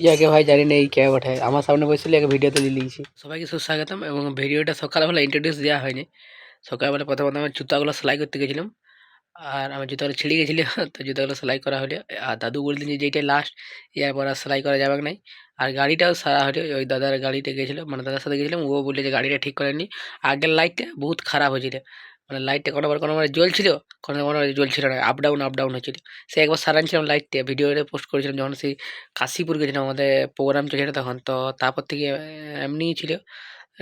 ইয়াকে ভাই জানি না এই কে ওঠে আমার সামনে বসেছিল একে ভিডিওতে দিয়ে লিখছি সবাইকে সুস্বাগতম এবং ভিডিওটা সকালবেলা ইন্ট্রোডিউস দেওয়া হয়নি। সকালবেলা প্রথমত আমি জুতাগুলো সেলাই করতে গেছিলাম। আর আমার জুতাগুলো ছিঁড়ে গেছিল, তো জুতাগুলো সেলাই করা হলো। আর দাদু বললেন যে যেইটাই লাস্ট এরপর আর সেলাই করা যাবে নাই। আর গাড়িটাও সারা হলো, ওই দাদার গাড়িতে গেছিল মানে দাদার সাথে গেছিলাম, ও বললে যে গাড়িটা ঠিক করে নি। আগের লাইটটা বহুত খারাপ হয়েছিল। মানে লাইটটা কোনোবার কোনোবার জ্বলছিল, কোনো কোনো জ্বলছিল না আপ ডাউন আপ ডাউন হচ্ছিল সে একবার সারানছিলাম লাইটটা ভিডিওতে পোস্ট করেছিলাম যখন সেই কাশীপুর গেছিলাম আমাদের প্রোগ্রাম চলছিল তখন। তো তারপর থেকে এমনিই ছিল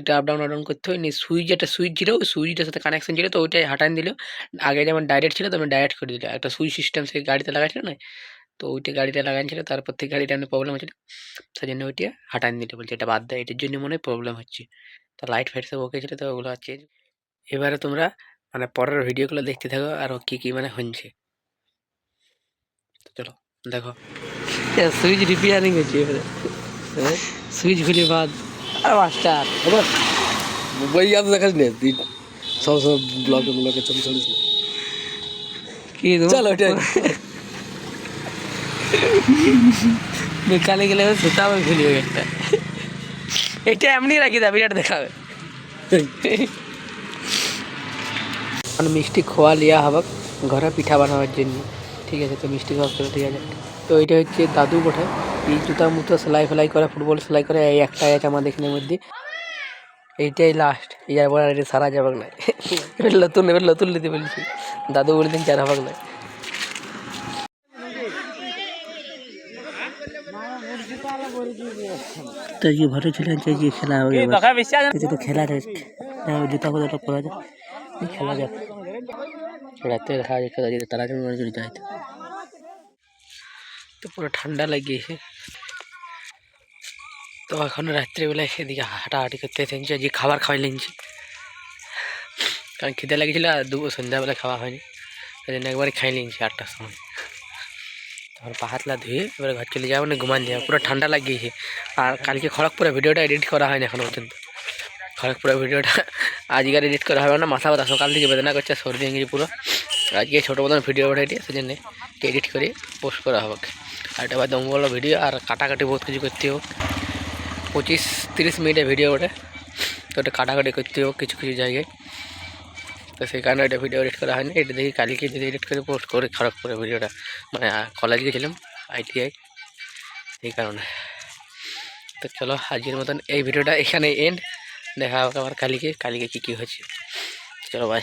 এটা আপ ডাউন করতে হয়নি। সুইচ একটা সুইচ ছিল, ওই সুইচটার সাথে কানেকশন ছিল, তো ওইটাই হাটান দিল। আগে যেমন ডাইরেক্ট ছিল, তেমন ডাইরেক্ট করে দিল। একটা সুইচ সিস্টেম সেই গাড়িতে লাগাইছিল না, তো ওইটা গাড়িটা লাগাইছিল তারপর থেকে গাড়িটা এমনি প্রবলেম হচ্ছিল সেই জন্য ওইটা হাটান দিল বলছে, এটা বাদ দেয় এটার জন্য মনে হয় প্রবলেম হচ্ছে। তো লাইট ফাইট সব ওকে ছিল তো ওগুলো আছে এবারে তোমরা মানে পরের ভিডিওগুলো দেখতে থাকো আর কি কী মানে হচ্ছে চলো দেখো। সুইচ রিপেয়ারিং হচ্ছে এবারে। সুইচ খুলে বাদ। আর মাস্টার মোবাইল ইয়াতে দেখাস নে তুই সব সব ব্লগে ব্লগে ছবি ছড়িস কি দেবো? চল। বিকালে গেলে আমি ভুলি একটা এটা এমনি রাখি দা বিরাট দেখাবে। মানে মিষ্টি খোয়া লিয়া হবাক ঘরে পিঠা বানাবার জন্য। ঠিক আছে তো মিষ্টি খাওয়া ঠিক আছে। তো এটা হচ্ছে দাদু বটে। এই জুতা মুতো সেলাই ফেলাই করে ফুটবল সেলাই করে এই একটাই আছে আমাদের এখানের মধ্যে। এইটাই লাস্ট ইয়ার পর আর এটা সারা যাবাক নাই নতুন এবার নতুন নিতে বলছি। দাদু বলে দিন চার হবাক নাই তো যে ঘরে ছিলেন খেলা হবে তো খেলা জুতা কতটা করা যায়। খেলা যাক। রাতে খাওয়া যায় খেলা যেতে তাড়াতাড়ি মনে যদি যাইতে তো পুরো ঠান্ডা লাগিয়েছে। তো এখন রাত্রিবেলায় সেদিকে হাঁটাহাঁটি করতে এসেছি, আজকে খাবার খাওয়াই নিয়েছি। কারণ খিদে লেগেছিলো আর দুপুর সন্ধ্যাবেলা খাওয়া হয়নি। সেই জন্য একবারে খাই নিয়েছি আটটার সময়। তারপর পা হাতলা ধুয়ে এবারে ঘর চলে যাব, না ঘুমান যাব। পুরো ঠান্ডা লাগিয়েছে। আর কালকে খড়গপুরে ভিডিওটা এডিট করা হয়নি এখন পর্যন্ত। খড়গপুরে ভিডিওটা আজকে এডিট করা হবে না, মাথা ব্যথা। সকাল থেকে বেদনা করছে, সর্দি, ইংরেজি পুরো। আজকে ছোটো মতন ভিডিও পাঠাইটি সেই জন্য এডিট করে পোস্ট করা হবে। আর এটা ভাই দমবলো ভিডিও আর কাটাকাটি বহুত কিছু করতে হোক পঁচিশ তিরিশ মিনিটের ভিডিও ওটা তো ওটা কাটাকাটি করতে হোক কিছু কিছু জায়গায়। তো সেই কারণে এটা ভিডিও এডিট করা হয়নি। এটা দেখি কালকে যদি এডিট করে পোস্ট করে খারাপ করে ভিডিওটা মানে কলেজ গেছিলাম আইটিআই এই কারণে। তো চলো, আজকের মতন এই ভিডিওটা এখানে এন্ড দেখা হবে আবার কালকে কালকে কী কী হয়েছে। চলো বাই